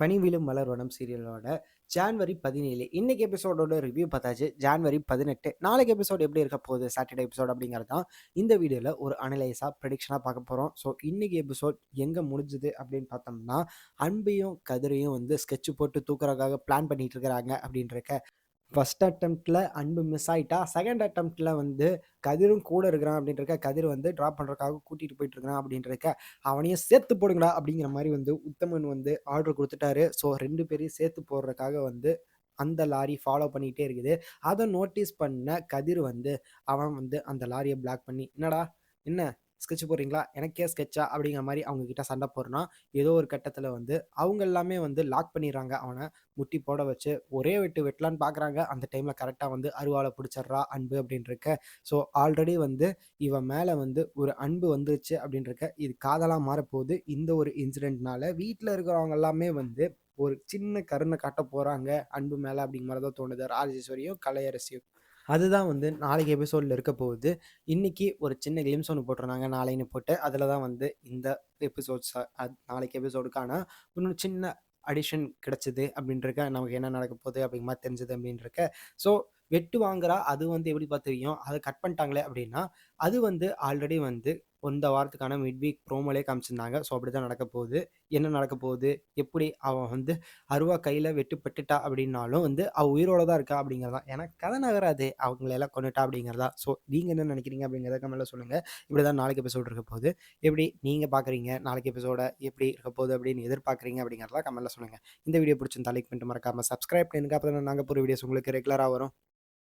பனிவிலும் மலர்வனம் சீரியலோட January பதினேழு. இன்னைக்கு எபிசோடோட ரிவ்யூ பார்த்தாச்சு. ஜான்வரி பதினெட்டு. நாளைக்கு எபிசோட் எப்படி இருக்க போகுது? சாட்டர்டே எபிசோட் அப்படிங்கிறது தான் இந்த வீடியோவில் ஒரு அனலைஸாக ப்ரெடிக்ஷனாக பார்க்க போகிறோம் ஸோ இன்னைக்கு எபிசோட் எங்கே முடிஞ்சுது அப்படின்னு பார்த்தோம்னா அன்பையும் கதிரையும் வந்து ஸ்கெட்ச் போட்டு தூக்குறதுக்காக பிளான் பண்ணிட்டு இருக்கிறாங்க அப்படின்றக்க ஃபஸ்ட் அட்டம்ப்டில் அன்பு மிஸ் ஆயிட்டா செகண்ட் அட்டம்ப்டில் வந்து கதிரும் கூட இருக்கிறான் அப்படின்றக்க கதிர் வந்து ட்ராப் பண்ணுறதுக்காக கூட்டிகிட்டு போயிட்டு இருக்கிறான் அப்படின்றக்க அவனையும் சேர்த்து போடுங்கடா அப்படிங்கிற மாதிரி வந்து உத்தமன் வந்து ஆர்டர் கொடுத்துட்டாரு. ஸோ ரெண்டு பேரையும் சேர்த்து போடுறதுக்காக வந்து அந்த லாரி ஃபாலோ பண்ணிகிட்டே இருக்குது. அதை நோட்டீஸ் பண்ண கதிர் வந்து அவன் வந்து அந்த லாரியை பிளாக் பண்ணி என்னடா என்ன? ஸ்கெட்ச் போடுறீங்களா? எனக்கே ஸ்கெட்சா? அப்படிங்கிற மாதிரி அவங்க கிட்ட சண்டை போடுறான் ஏதோ ஒரு கட்டத்தில் வந்து அவங்க எல்லாமே வந்து லாக் பண்ணிடுறாங்க. அவனை முட்டி போட வச்சு ஒரே வெட்டு வெட்டலான்னு பார்க்குறாங்க அந்த டைமில் கரெக்டாக வந்து அருவாளை பிடிச்சிட்றா அன்பு அப்படின்ருக்க ஸோ ஆல்ரெடி வந்து இவன் மேலே வந்து ஒரு அன்பு வந்துருச்சு அப்படின்றக்க இது காதலாக மாறப்போகுது. இந்த ஒரு இன்சிடெண்ட்னால வீட்டில் இருக்கிறவங்க எல்லாமே வந்து ஒரு சின்ன கருணை காட்ட போகிறாங்க அன்பு மேலே அப்படிங்கிற மாதிரி தான் தோணுது. ராஜேஸ்வரியும் கலையரசியும். அதுதான் வந்து நாளைக்கு எபிசோடில் இருக்க போகுது. இன்றைக்கி ஒரு சின்ன கேம்ஸ் ஒன்று போட்டிருந்தாங்க. நாளைன்னு போட்டு அதில் தான் வந்து இந்த எபிசோட்ஸ் நாளைக்கு எபிசோடுக்கான இன்னும் சின்ன அடிஷன் கிடச்சிது அப்படின்றக்க நமக்கு என்ன நடக்க போகுது அப்படிங்கிற மாதிரி தெரிஞ்சது அப்படின்றக்க ஸோ வெட்டு வாங்குறா அது வந்து எப்படி பார்த்துருக்கோம் அதை கட் பண்ணிட்டாங்களே அப்படின்னா அது வந்து ஆல்ரெடி வந்து இந்த வாரத்துக்கான மிட் வீக் ப்ரோமோலே காமிச்சிருந்தாங்க. ஸோ அப்படி தான் நடக்க போகுது. என்ன நடக்க போகுது? எப்படி அவன் வந்து அருவா கையில் வெட்டுப்பட்டுட்டா அப்படின்னாலும் வந்து அவள் உயிரோட தான் இருக்கா அப்படிங்கிறதா ஏன்னா கதை நகராது. அவங்களெல்லாம் கொண்டுட்டா அப்படிங்கிறதா. ஸோ நீங்கள் என்ன நினைக்கிறீங்க அப்படிங்கிறத கமெண்ட்ல சொல்லுங்கள் இப்படி தான் நாளைக்கு எபிசோடு இருக்க போகுது. எப்படி நீங்கள் பார்க்குறீங்க நாளைக்கு எபிசோட எப்படி இருக்க போகுது அப்படின்னு எதிர்பார்க்குறீங்க அப்படிங்கிறதா கமெண்ட்ல சொல்லுங்கள் இந்த வீடியோ பிடிச்சிருந்தா லைக் பண்ணிட்டு மறக்காமல் சப்ஸ்கிரைப் பண்ணுங்க அப்போ தான் நாங்கள் போகிற வீடியோஸ் உங்களுக்கு ரெகுலராக வரும்.